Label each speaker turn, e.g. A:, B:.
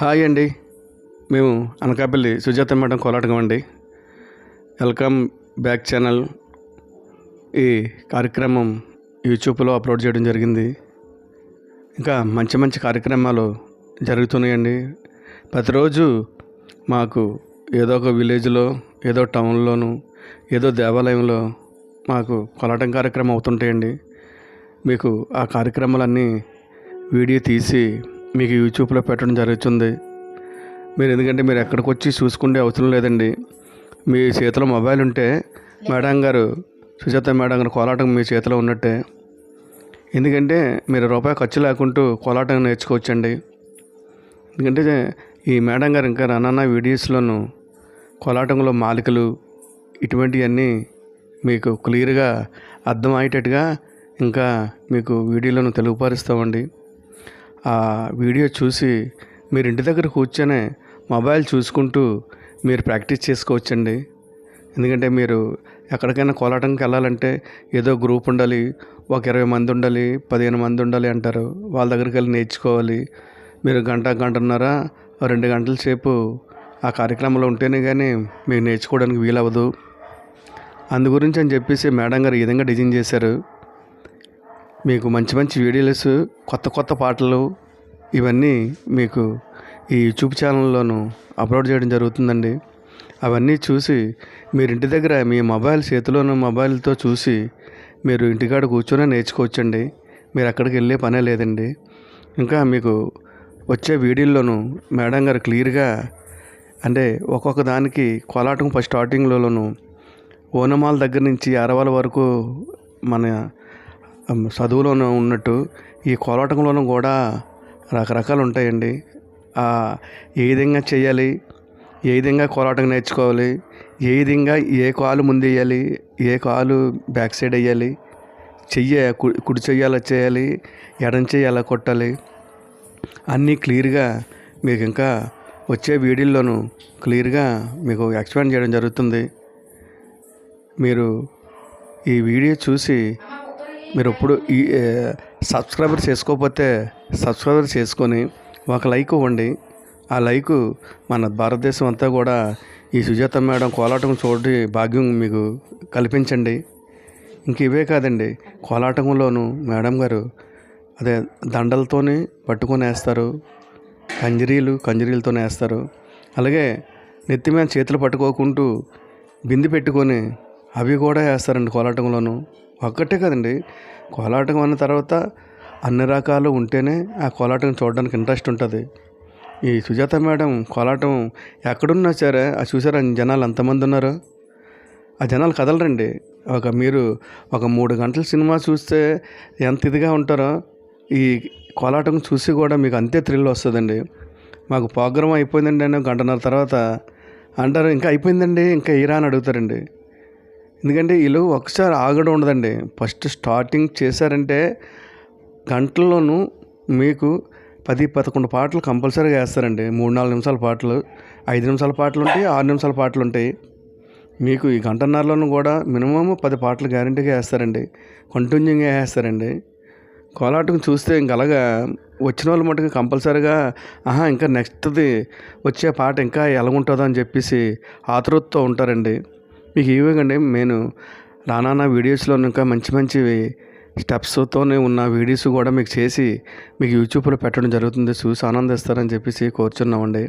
A: Hi అండి. మేము Anakapalli Sujatha madam కోలాటకం అండి. Welcome back channel. ఈ కార్యక్రమం యూట్యూబ్లో అప్లోడ్ చేయడం జరిగింది. ఇంకా మంచి మంచి కార్యక్రమాలు జరుగుతున్నాయండి. ప్రతిరోజు మాకు ఏదో ఒక విలేజ్లో ఏదో టౌన్లోను ఏదో దేవాలయంలో మాకు కొలాటం కార్యక్రమం అవుతుంటాయండి. మీకు ఆ కార్యక్రమాలన్నీ వీడియో తీసి మీకు యూట్యూబ్లో పెట్టడం జరుగుతుంది. మీరు ఎందుకంటే మీరు ఎక్కడికి వచ్చి చూసుకుంటే అవసరం లేదండి. మీ చేతిలో మొబైల్ ఉంటే మేడం గారు సుజాత మేడం గారు కోలాటం మీ చేతిలో ఉన్నట్టే. ఎందుకంటే మీరు రూపాయి ఖర్చు లేకుంటూ కోలాటం నేర్చుకోవచ్చండి. ఎందుకంటే ఈ మేడం గారు ఇంకా రానన్న వీడియోస్లోను కోలాటంలో మాలికలు ఇటువంటివన్నీ మీకు క్లియర్గా అర్థమయ్యేటట్టుగా ఇంకా మీకు వీడియోలను తెలుగుపరుస్తామండి. ఆ వీడియో చూసి మీరు ఇంటి దగ్గర కూర్చొని మొబైల్ చూసుకుంటూ మీరు ప్రాక్టీస్ చేసుకోవచ్చండి. ఎందుకంటే మీరు ఎక్కడికైనా కోలాటంకి వెళ్ళాలంటే ఏదో గ్రూప్ ఉండాలి ఒక ఇరవై మంది ఉండాలి పదిహేను మంది ఉండాలి అంటారు. వాళ్ళ దగ్గరికి వెళ్ళి నేర్చుకోవాలి. మీరు గంట గంటన్నర రెండు గంటల సేపు ఆ కార్యక్రమంలో ఉంటేనే కానీ మీకు నేర్చుకోవడానికి వీలవ్వదు. అందు గురించి అని చెప్పేసి మేడం గారు ఈ విధంగా డిజైన్ చేశారు. మీకు మంచి మంచి వీడియోస్ కొత్త కొత్త పాటలు ఇవన్నీ మీకు ఈ యూట్యూబ్ ఛానల్లోనూ అప్లోడ్ చేయడం జరుగుతుందండి. అవన్నీ చూసి మీరు ఇంటి దగ్గర మీ మొబైల్ చేతిలోని మొబైల్తో చూసి మీరు ఇంటికాడ కూర్చొని నేర్చుకోవచ్చండి. మీరు అక్కడికి వెళ్ళే పనే లేదండి. ఇంకా మీకు వచ్చే వీడియోల్లోనూ మేడం గారు క్లియర్గా అంటే ఒక్కొక్క దానికి కోలాటం ఫస్ట్ స్టార్టింగ్లోనూ ఓనమాల దగ్గర నుంచి అరవాల వరకు మన చదువులోనూ ఉన్నట్టు ఈ కోలాటంలోనూ కూడా రకరకాలు ఉంటాయండి. ఏ విధంగా చేయాలి ఏ విధంగా కోలాటం నేర్చుకోవాలి ఏ విధంగా ఏ కాలు ముందు వేయాలి ఏ కాలు బ్యాక్ సైడ్ వేయాలి చెయ్యి కుడి చెయ్యి ఎలా చేయాలి ఎడం చెయ్యి ఎలా కొట్టాలి అన్నీ క్లియర్గా మీకు ఇంకా వచ్చే వీడియోల్లోనూ క్లియర్గా మీకు ఎక్స్ప్లెయిన్ చేయడం జరుగుతుంది. మీరు ఈ వీడియో చూసి మీరు ఎప్పుడు ఈ సబ్స్క్రైబర్ చేసుకోకపోతే సబ్స్క్రైబర్ చేసుకొని ఒక లైక్ ఇవ్వండి. ఆ లైక్ మన భారతదేశం అంతా కూడా ఈ సుజాత మేడం కోలాటం చూడండి భాగ్యం మీకు కల్పించండి. ఇంక ఇవే కాదండి కోలాటంలోను మేడం గారు అదే దండలతోని పట్టుకొని వేస్తారు కంజరీలు కంజరీలతోనే వేస్తారు. అలాగే నెత్తి మీద చేతులు పట్టుకోకుంటూ బింది పెట్టుకొని అవి కూడా వేస్తారండి కోలాటంలోను. ఒక్కటే కదండి. కోలాటం అన్న తర్వాత అన్ని రకాలు ఉంటేనే ఆ కోలాటం చూడడానికి ఇంట్రెస్ట్ ఉంటుంది. ఈ సుజాత మేడం కోలాటం ఎక్కడున్నా సరే ఆ చూసారా జనాలు ఎంతమంది ఉన్నారు? ఆ జనాలు కదలరండి. ఒక మీరు ఒక మూడు గంటల సినిమా చూస్తే ఎంత ఇదిగా ఉంటారో ఈ కోలాటం చూసి కూడా మీకు అంతే థ్రిల్ వస్తుందండి. మాకు ప్రోగ్రామ్ అయిపోయిందండి అని గంటన్నర తర్వాత. అంటారు ఇంకా అయిపోయిందండి ఇంకా ఇరా అని అడుగుతారండి. ఎందుకంటే వీళ్ళు ఒకసారి ఆగడం ఉండదండి. ఫస్ట్ స్టార్టింగ్ చేశారంటే గంటల్లోనూ మీకు పది పదకొండు పాటలు కంపల్సరీగా వేస్తారండి. మూడు నాలుగు నిమిషాల పాటలు ఐదు నిమిషాల పాటలు ఉంటాయి ఆరు నిమిషాల పాటలు ఉంటాయి. మీకు ఈ గంటన్నరలోనూ కూడా మినిమం పది పాటలు గ్యారంటీగా వేస్తారండి. కంటిన్యూగా వేస్తారండి. కోలాటం చూస్తే ఇంక అలాగా వచ్చిన వాళ్ళు మటుకు కంపల్సరీగా ఆహా ఇంకా నెక్స్ట్ది వచ్చే పాట ఇంకా ఎలాగుంటుందో అని చెప్పేసి ఆతృతతో ఉంటారండి. మీకు ఇవ్వకండి నేను రానా వీడియోస్లో ఇంకా మంచి మంచివి స్టెప్స్తోనే ఉన్న వీడియోస్ కూడా మీకు చేసి మీకు యూట్యూబ్లో పెట్టడం జరుగుతుంది. చూసి ఆనందిస్తారని చెప్పేసి కోరుచున్నామండి.